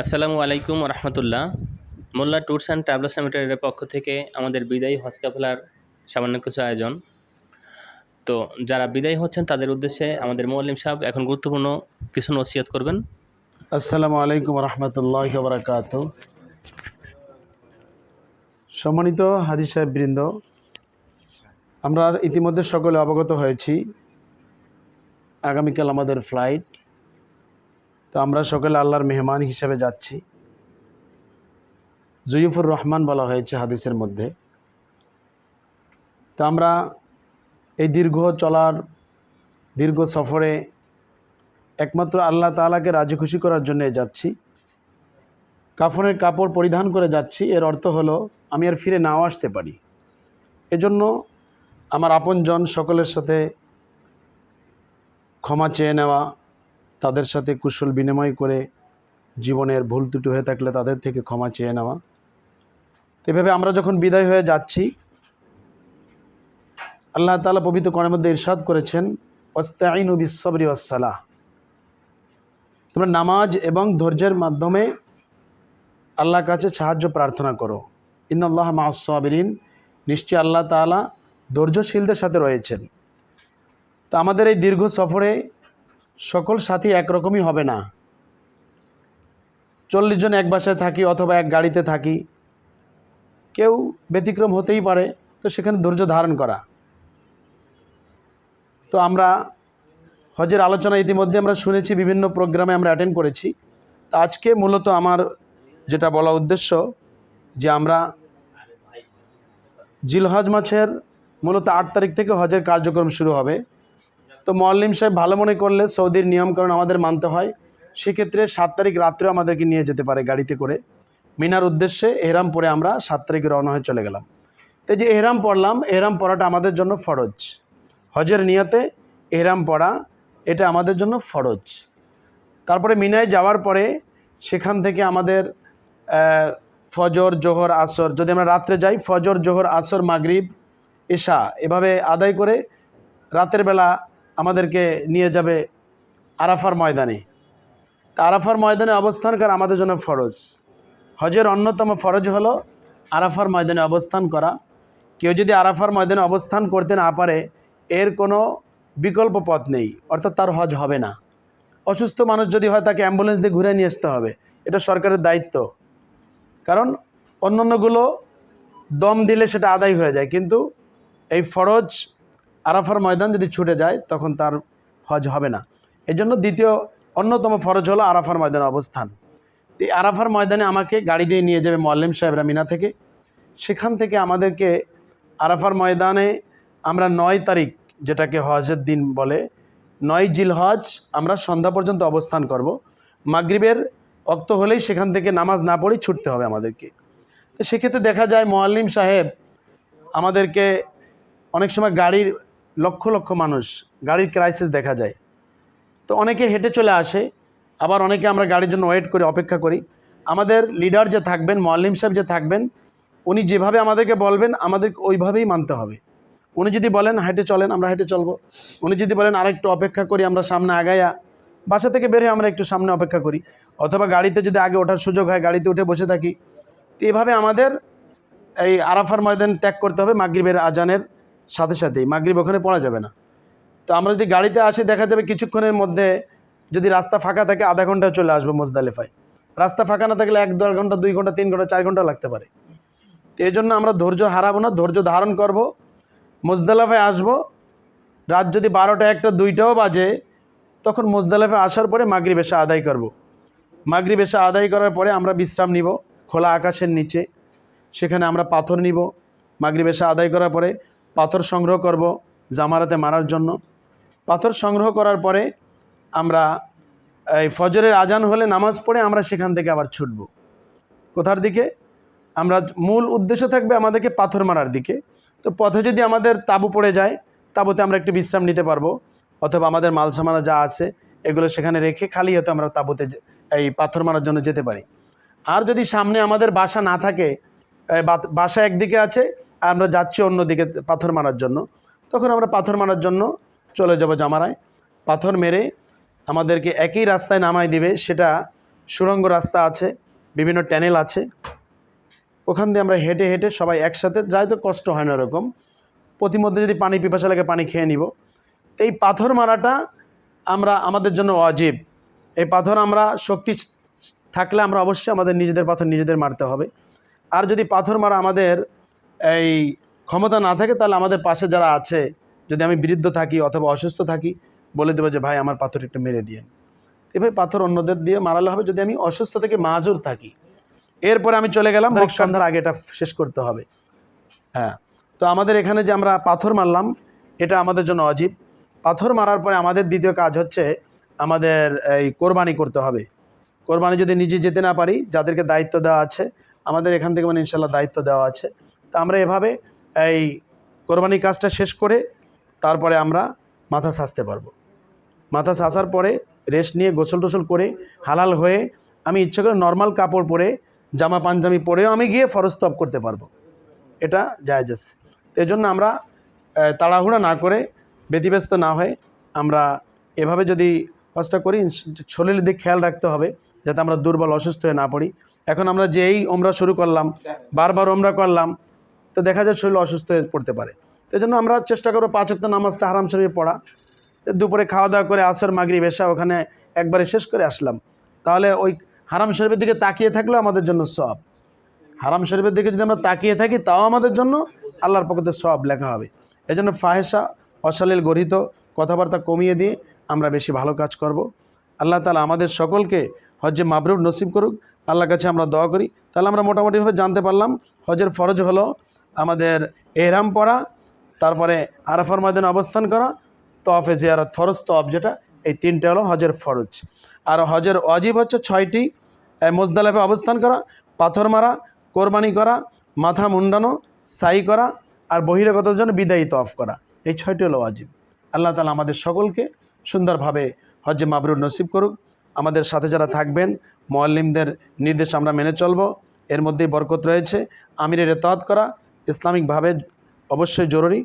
আসসালামু আলাইকুম রহমতুল্লাহ মোল্লা ট্যুরস অ্যান্ড ট্রাভেলস লিমিটেডের পক্ষ থেকে আমাদের বিদায়ী হজ কাফেলার সামান্য কিছু আয়োজন। তো যারা বিদায়ী হচ্ছেন, তাদের উদ্দেশ্যে আমাদের মোয়াল্লিম সাহেব এখন গুরুত্বপূর্ণ কিছু নসিহত করবেন। আসসালামু আলাইকুম রহমতুল্লাহ বরাকাত সম্মানিত হাদি সাহেব বৃন্দ, আমরা ইতিমধ্যে সকলে অবগত হয়েছি। আগামীকাল আমাদের ফ্লাইট তো আমরা সকলে আল্লাহর মেহমান হিসেবে যাচ্ছি। জয়ুফুর রহমান বলা হয়েছে হাদিসের মধ্যে। তো আমরা এই দীর্ঘ চলার, দীর্ঘ সফরে একমাত্র আল্লাহ তাআলাকে রাজি খুশি করার জন্য যাচ্ছি। কাফনের কাপড় পরিধান করে যাচ্ছি, এর অর্থ হলো আমি আর ফিরে নাও আসতে পারি। এজন্য আমার আপনজন সকলের সাথে ক্ষমা চেয়ে নেওয়া তাদের সাথে কুশল বিনিময় করে জীবনের ভুল ত্রুটি হয়ে থাকলে তাদের থেকে ক্ষমা চেয়ে নেওয়া। এভাবে আমরা যখন বিদায় হয়ে যাচ্ছি, আল্লাহ তাআলা পবিত্র কণের মধ্যে ইরশাদ করেছেন ওস্তাইন বিশ্বরি ওয়াসালাহ তোমরা নামাজ এবং ধৈর্যের মাধ্যমে আল্লাহর কাছে সাহায্য প্রার্থনা করো। ইন্নআল্লাহ মাহসাবিরিন নিশ্চয়ই আল্লাহ তাআলা ধৈর্যশীলদের সাথে রয়েছেন। তা আমাদের এই দীর্ঘ সফরে সকল সাথী একরকমই হবে না। চল্লিশ জন এক বাসায় থাকি অথবা এক গাড়িতে থাকি। কেউ ব্যতিক্রম হতেই পারে, তো সেখানে ধৈর্য ধারণ করা। তো আমরা হজের আলোচনা ইতিমধ্যে আমরা শুনেছি, বিভিন্ন প্রোগ্রামে আমরা অ্যাটেন্ড করেছি। তো আজকে মূলত আমার যেটা বলা উদ্দেশ্য যে আমরা জিলহজ মাছের মূলত আট তারিখ থেকে হজের কার্যক্রম শুরু হবে। তো মোয়াল্লিম সাহেব ভালো মনে করলে সৌদির নিয়মকানুন আমাদের মানতে হয়। সেক্ষেত্রে সাত তারিখ রাত্রেও আমাদেরকে নিয়ে যেতে পারে গাড়িতে করে। মিনার উদ্দেশ্যে এহরাম পরে আমরা সাত তারিখে রওনা হয়ে চলে গেলাম। তো যে এহরাম পড়লাম, এহরাম পড়াটা আমাদের জন্য ফরজ। হজের নিয়তে এহরাম পড়া, এটা আমাদের জন্য ফরজ। তারপরে মিনায় যাওয়ার পরে সেখান থেকে আমাদের ফজর, জোহর, আসর, যদি আমরা রাত্রে যাই, ফজর, জোহর, আসর, মাগরিব, এশা, এভাবে আদায় করে রাতের বেলা আমাদেরকে নিয়ে যাবে আরাফার ময়দানে। তা আরাফার ময়দানে অবস্থান করা আমাদের জন্য ফরজ। হজের অন্যতম ফরজ হলো আরাফার ময়দানে অবস্থান করা। কেউ যদি আরাফার ময়দানে অবস্থান করতে না পারে, এর কোনো বিকল্প পথ নেই, অর্থাৎ তার হজ হবে না। অসুস্থ মানুষ যদি হয়, তাকে অ্যাম্বুলেন্স দিয়ে ঘুরে নিয়ে আসতে হবে। এটা সরকারের দায়িত্ব। কারণ অন্যান্যগুলো দম দিলে সেটা আদায় হয়ে যায়। কিন্তু এই ফরজ আরাফার ময়দান যদি ছুটে যায়, তখন তার হজ হবে না। এই জন্য দ্বিতীয়, অন্যতম ফরজ হলো আরাফার ময়দানে অবস্থান। এই আরাফার ময়দানে আমাকে গাড়ি দিয়ে নিয়ে যাবে মোয়াল্লিম সাহেবরা মিনা থেকে। সেখান থেকে আমাদেরকে আরাফার ময়দানে আমরা নয় তারিখ, যেটাকে হজের দিন বলে, নয় জিল হজ আমরা সন্ধ্যা পর্যন্ত অবস্থান করব। মাগরিবের অক্ত হলেই সেখান থেকে নামাজ না পড়েই ছুটতে হবে আমাদেরকে। তো সেক্ষেত্রে দেখা যায় মোয়াল্লিম সাহেব আমাদেরকে অনেক সময় গাড়ির লক্ষ লক্ষ মানুষ গাড়ির ক্রাইসিস দেখা যায়। তো অনেকে হেঁটে চলে আসে, আবার অনেকে আমরা গাড়ির জন্য ওয়েট করি, অপেক্ষা করি। আমাদের লিডার যে থাকবেন, মোয়াল্লিম সাহেব যে থাকবেন, উনি যেভাবে আমাদেরকে বলবেন আমাদের ওইভাবেই মানতে হবে। উনি যদি বলেন, হেঁটে চলেন, আমরা হেঁটে চলবো। উনি যদি বলেন, আরেকটু অপেক্ষা করি, আমরা সামনে আগাইয়া বাসা থেকে বের হয়ে আমরা একটু সামনে অপেক্ষা করি। অথবা গাড়িতে যদি আগে ওঠার সুযোগ হয়, গাড়িতে উঠে বসে থাকি। তো এভাবে আমাদের এই আরাফার ময়দান ত্যাগ করতে হবে, মাগরিবের আজানের। সাথে সাথেই, মাগরিব ওখানে পড়া যাবে না। তো আমরা যদি গাড়িতে আসি, দেখা যাবে কিছুক্ষণের মধ্যে যদি রাস্তা ফাঁকা থাকে, আধা ঘন্টায় চলে আসব মোজদালেফায়। রাস্তা ফাঁকা না থাকলে এক দেড় ঘণ্টা, দুই ঘণ্টা, তিন ঘণ্টা, চার ঘণ্টা লাগতে পারে। তো এই জন্য আমরা ধৈর্য হারাবো না, ধৈর্য ধারণ করব। মোজদালেফায় আসব। রাত যদি বারোটা, একটা, দুইটাও বাজে, তখন মোজদালেফায় আসার পরে মাগরিব এসে আদায় করব। মাগরিব এসে আদায় করার পরে আমরা বিশ্রাম নিব, খোলা আকাশের নিচে। সেখানে আমরা পাথর নিব। মাগরিব এসে আদায় করার পরে পাথর সংগ্রহ করব জামারাতে মারার জন্য। পাথর সংগ্রহ করার পরে আমরা এই ফজরের আজান হলে নামাজ পড়ে আমরা সেখান থেকে আবার ছুটব। কোথার দিকে? আমরা মূল উদ্দেশ্য থাকবে আমাদেরকে পাথর মারার দিকে। তো পথে যদি আমাদের তাবু পড়ে যায়, তাবুতে আমরা একটু বিশ্রাম নিতে পারব। অথবা আমাদের মাল সামানা যা আছে, এগুলো সেখানে রেখে খালি হয়তো আমরা তাবুতে এই পাথর মারার জন্য যেতে পারি। আর যদি সামনে আমাদের বাসা না থাকে বাসা একদিকে আছে আমরা যাচ্ছি অন্যদিকে পাথর মারার জন্য। তখন আমরা পাথর মারার জন্য চলে যাব জামারায়। পাথর মেরে আমাদেরকে একই রাস্তায় নামাই দিবে, সেটা সুড়ঙ্গ রাস্তা আছে, বিভিন্ন ট্যানেল আছে। ওখান দিয়ে আমরা হেঁটে হেঁটে সবাই একসাথে, যাই তো কষ্ট হয় না এরকম প্রতিমধ্যে যদি পানি পিপাসা লাগে পানি খেয়ে নিব। এই পাথর মারাটা আমরা, আমাদের জন্য অজীব। এই পাথর আমরা শক্তি থাকলে আমরা অবশ্যই আমাদের নিজেদের পাথর নিজেদের মারতে হবে। আর যদি পাথর মারা আমাদের এই ক্ষমতা না থাকে তাহলে আমাদের পাশে যারা আছে যদি আমি বৃদ্ধ থাকি অথবা অসুস্থ থাকি বলে দেবো যে ভাই আমার পাথর একটু মেরে দিয়েন। এভাবে পাথর অন্যদের দিয়ে মারালে হবে। যদি আমি অসুস্থ থেকে মাজুর থাকি এরপরে আমি চলে গেলাম সন্ধ্যার আগে এটা শেষ করতে হবে। হ্যাঁ তো আমাদের এখানে যে আমরা পাথর মারলাম এটা আমাদের জন্য অজীব। পাথর মারার পরে আমাদের দ্বিতীয় কাজ হচ্ছে আমাদের এই কোরবানি করতে হবে। কোরবানি যদি নিজে যেতে না পারি যাদেরকে দায়িত্ব দেওয়া আছে আমাদের এখান থেকে মানে ইনশাল্লাহ দায়িত্ব দেওয়া আছে। তা আমরা এভাবে এই কোরবানি কাজটা শেষ করে তারপরে আমরা মাথা সাজতে পারব। মাথা সাজার পরে রেস্ট নিয়ে গোসল টোসল করে হালাল হয়ে আমি ইচ্ছে করে নর্মাল কাপড় পরে, জামা পাঞ্জামি পরেও আমি গিয়ে ফরজ তপ করতে পারব। এটা আছে। তো এই জন্য আমরা তাড়াহুড়া না করে ব্যতিব্যস্ত না হয়ে আমরা এভাবে যদি কাজটা করি শরীরের দিক খেয়াল রাখতে হবে যাতে আমরা দুর্বল, অসুস্থ হয়ে না পড়ি। এখন আমরা যে এই ওমরা শুরু করলাম, বারবার ওমরা করলাম তো দেখা যায় শরীর অসুস্থ হয়ে পড়তে পারে। তো জন্য আমরা চেষ্টা করব পাঁচ ওয়াক্ত নামাজটা হারাম শরীফে পড়া। দুপুরে খাওয়া দাওয়া করে আসর মাগরি বেশা ওখানে একবারে শেষ করে আসলাম। তাহলে ওই হারাম শরীফের দিকে তাকিয়ে থাকলেও আমাদের জন্য সব হারাম শরীফের দিকে যদি আমরা তাকিয়ে থাকি, তাও আমাদের জন্য আল্লাহর পক্ষতে সব লেখা হবে। এই জন্য ফাহেসা অশালীল গঠিত কথাবার্তা কমিয়ে দিয়ে আমরা বেশি ভালো কাজ করব। আল্লাহ তালা আমাদের সকলকে হজ্জে মাবরুর নসিব করুক। আল্লাহর কাছে আমরা দোয়া করি। তাহলে আমরা মোটামুটিভাবে জানতে পারলাম হজের ফরজ হলো আমাদের এরাম পড়া, তারপরে আরাফার ময়দানে অবস্থান করা তফে জিয়ারত ফরজ তফ যেটা, এই তিনটে হলো হজের ফরজ। আর হজের অজীব হচ্ছে ছয়টি মোজদালেফে অবস্থান করা, পাথর মারা, কোরবানি করা, মাথা মুন্ডানো, সাই করা, আর বহিরাগতের জন্য বিদায়ী তফ করা। এই ছয়টি হলো অজীব আল্লাহ তালা আমাদের সকলকে সুন্দরভাবে হজ্জে মাবরুর নসিব করুক। আমাদের সাথে যারা থাকবেন, মোয়াল্লিমদের নির্দেশ আমরা মেনে চলব। এর মধ্যেই বরকত রয়েছে। আমিরের এতাত করা ইসলামিকভাবে অবশ্যই জরুরি।